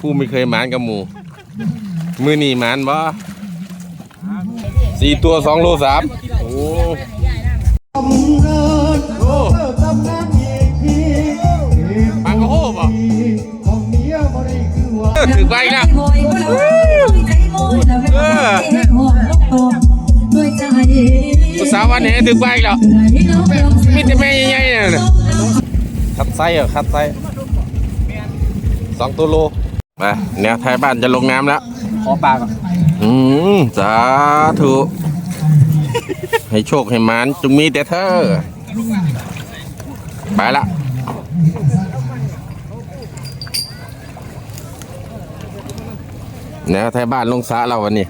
ผู้ไม่เคยหมานกับหมู มือนีหมานบ่สี่ตัวสองโลสามโอ้โอ้ปลากระโหบ่เออถึงไปแล้วภาษาวันนี้ถึงไปแล้วมีแต่แม่ใหญ่ๆเนี่ยคัดไซส์เหรอคัดไซส์สองตัวโล มาแนวไทยบ้านจะลงน้ำแล้ว ขอปลาก่อนอืมสาธุ ให้โชคให้หมานจงมีแต่เธอ ไปละแนวไทยบ้านลงสาเราวันนี้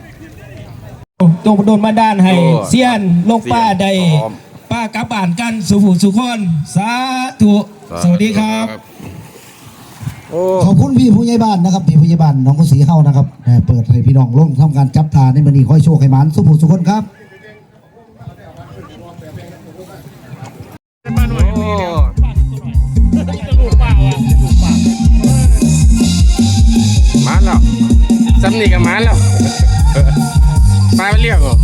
จงโดนมาด้านให้ โอ้ เซียนลงป้าใดพร้อมป้ากลับบ้านกันสุขุสุขคน สาธุ สวัสดีครับ โอ้ขอบคุณพี่ผู้ใหญ่บ้านนะครับพี่ผู้ใหญ่บ้านน้องกุศรีเฮานะครับเอ่อเปิดให้พี่น้องลงทำการจับตาในมือนี้ขอให้โชคให้หมานสุภูสุขคนครับมาแล้วซ้ำนี่กับมาแล้วปลาไปเรียกเหรอ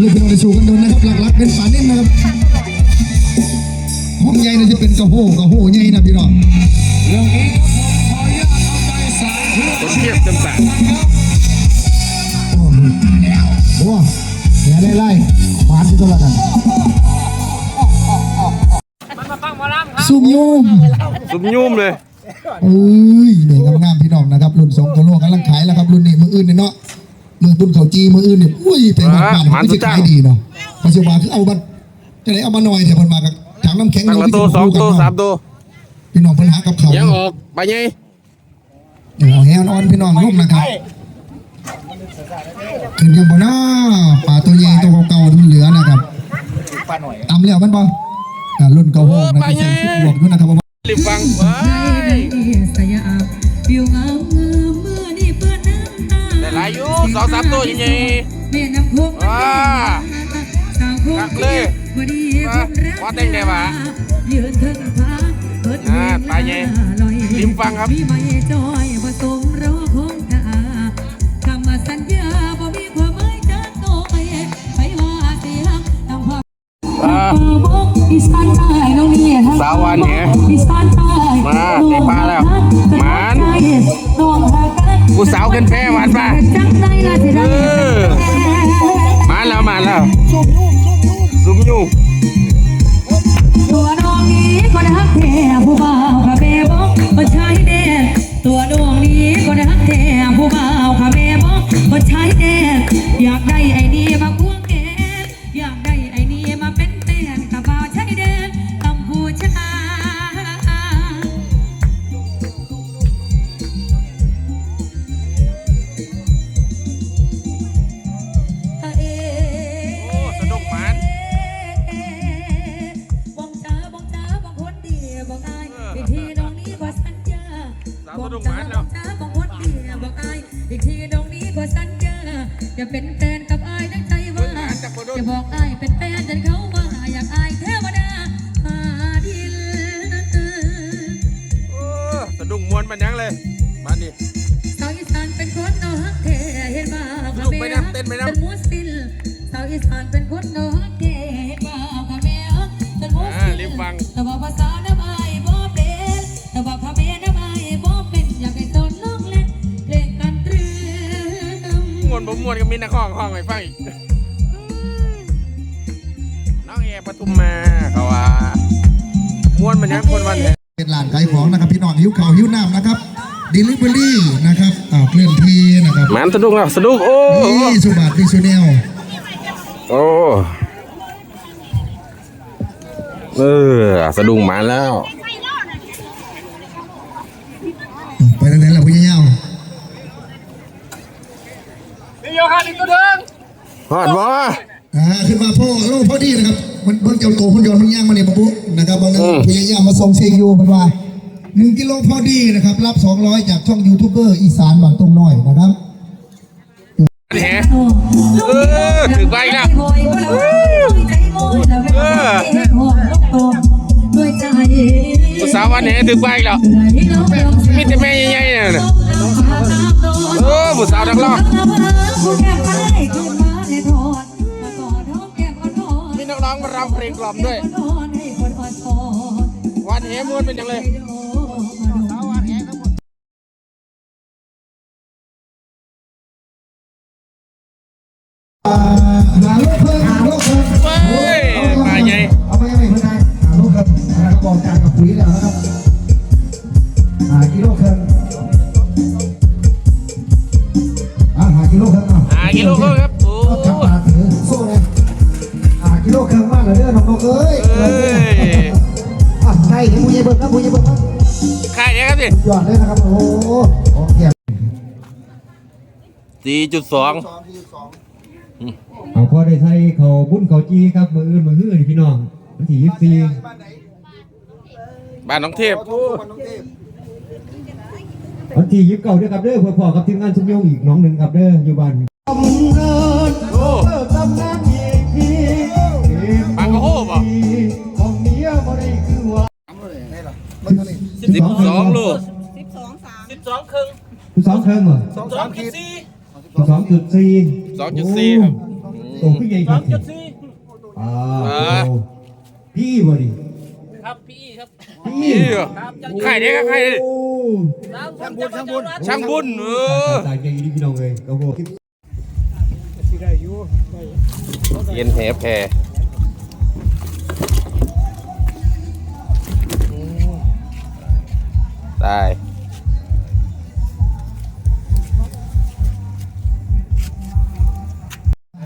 แม่นำเรื่องพี่น้องในสู่กันโดนนะครับ หลักๆเป็นฝาเน้นนะครับห้องใหญ่เนี่ยจะเป็นกระโหกระโหใหญ่นะพี่น้องคนเข้าไปสายเทียบจำกัดโอ้โหโอ้แหไล่ไล่หวานที่ตัวละกันซุ่มโยมสุมยุ่มเลยเอ้ยนี่งามๆพี่น้องนะครับ รุ่นสองตัวโลกกำลังขายแล้วครับ รุ่นนี้มืออื่นเนาะ มือบุญเขาจีมืออื่นเนี่ยอุ้ยไปบ้านบ้านหวานมันสุจะดจ้าขายดีเนาะปัจจุบันคือเอาบัตรจะไหนเอามาหน่อยแต่เพิ่นมากับถังน้ำแข็งตั้งละตัวสองตัวสามตัวพี่น้องเพิ่นหากับเขายังออกไปไงเออเอาแฮวนอนพี่น้องร่มนะครับขึ้นยังบ่น้าป่าตัวใหญ่ตัวเก่าๆมันเหลือนะครับปลาหน่อยตำแล้วมันบ่อ่ารุ่นเก่าโหกนะครับใส่ชุดบวกด้วยนะครับรีบฟังไป อยู่สองสามตัวยังไงแม่น้ำโขงว้าสาวโคงกักเลยบ่ดีว้าว่าแต่งได้ปะยืนเทิงฟ้าเปิดอ่าไปไงลอยริมฟังครับมีไม่จอยผสมรอคงตาคำสัญญาบ่มีความหมายจากตัวไปไปว่าเสียงต้องพออ่าอีสานใต้น้องนี่สาววันเนี่ยอีสานใต้มาเตะปลาแล้วหมานน้องหากั นกูสาวกันแพ้หวานป่ะจังได้ละสิได้เออมาแล้วมาแล้วสุมยุ่งตัวน้องนี้ก็ได้ฮักแท้ผู้บ่าวค่ะแม่บอกบ่ใช่แน่ตัวน้องนี้ก็ได้ฮักแท้ผู้บ่าวค่ะแม่บอกบ่ใช่แน่อยากได้ไอ้นี่มา เป็นแฟนกับอายตั้งใจว่าจะบอกอายเป็นแฟนจนเขาว่าอยากอายเทวดามาดินโอ้สะดุ้งมวนมันยังเลยมาดิสาวอีสานเป็นคนเอาฮักแท้เห็นมาเอาลูกไปนำเต้นไปนำเป็นมุสลิมสาวอีสานเป็นคนเอาฮักแท้เห็นมาเอาค่ะแม่เป็นมุสอ่าลิรีบมฟังแต่ว่าภาษา มวนผมมวนก็มีนักห้องห้องให้ฟังอีกน้องเอปทุมมาเขาว่ามวนมันยังคนวันเนี่ยเป็นร้านขายของนะครับพี่น้องหิวข้าวหิวน้ำนะครับดิลิเวอรี่นะครับอ่าเคลื่อนที่นะครับมันสะดุ้งแล้วสะดุ้งโอ้นี่สุบาทดิซูเนลโอ้เออสะดุ้งมาแล้ว ฮอดบ่อ่าขึ้นมาพ่อโลพอดีนะครับ มันเบิ่งเจ้าโตหุ่นยนต์มันย่างมาเนี่ยปะปุ๊นะครับบางนึงพยายามมาส่งเสียงอยู่มันว่าหนึ่งกิโลพอดีนะครับ รับสองร้อยจากช่องยูทูบเบอร์อีสานบางตรงน้อยนะครับแหเออถึงไปแล้วด้วยใจผู้สาววันแหถึงไปแล้วมีแต่แม่ใหญ่ๆน่ะเออผู้สาวนักร้องมีนักร้ องรำเพลงกล่อมด้วย วันแหมวนเป็นยังไง เห็นผู้ใหญ่เบิกนะผู้ใหญ่เบิกนะใครเนี่ยครับสิยอดเลยนะครับโอ้โหโอเคสี่จุดสองเอาพอได้ไทยเขาบุญเขาจีครับมืออื่นมือฮื้อนี่พี่น้องวันที่ยี่สิบสี่บ้านน้องเทพวันที่ยี่สิบเก้าด้วยครับเด้อเพื่อพอกับทีมงานชุมโยงอีกน้องหนึ่งครับเด้ออยู่บ้านโอ้ สิบสองโลสิบสองเครื่องเหรอสองสองจุดสี่สองสองจุดสี่สองจุดสี่ครับโตขึ้นใหญ่ครับสองจุดสี่อ่าอ่าโอ้พี่บ่ดิครับพี่ครับพี่นี่เหรอใครเนี่ยครับใครเนี่ยโอ้ช่างบุญช่างบุญช่างบุญเออตายใจดีพี่น้องเลยก็โหเย็นแหแพร ตาย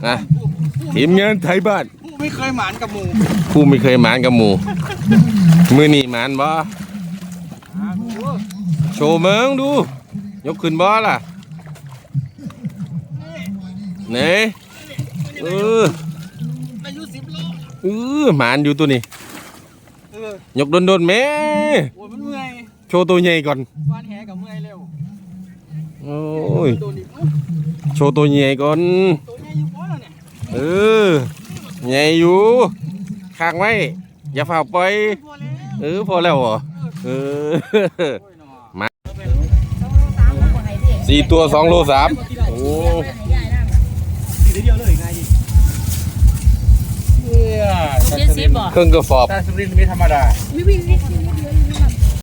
นะทีมงานไทยบ้าน ผู้ไม่เคยหมานกับหมูผู้ไม่เคยหมานกับหมู มือนี่หมานบ่โชว์เมืองดู ยกขึ้นบ่ล่ะไหนเอออายุสิบโลเออหมานอยู่ตัวนี้ เออยกโดนๆแม่โอ้ยมันเมื่อยโช ว์ตัวใหญ่ก่อนวานแหกับเมื่อยเร็วโอ้ยโดนอีกอุ๊ยโชว์ตัวใหญ่ก่อน ตัวนี้อยู่ป้อนแล้วเนี่ยเออใหญ่อยู่ข้างไว้ อย่าฝ่าปล่อย พอแล้วเออพอแล้วเหรอเออมาสี่ตัวสองโลสามโอ้ทีเดียวเลยไงดิเนี่ยเจ็ดสิบบ่เครื่องกระสอบแต่สุรินทร์ไม่ธรรมดา ไม่วิ่งไม่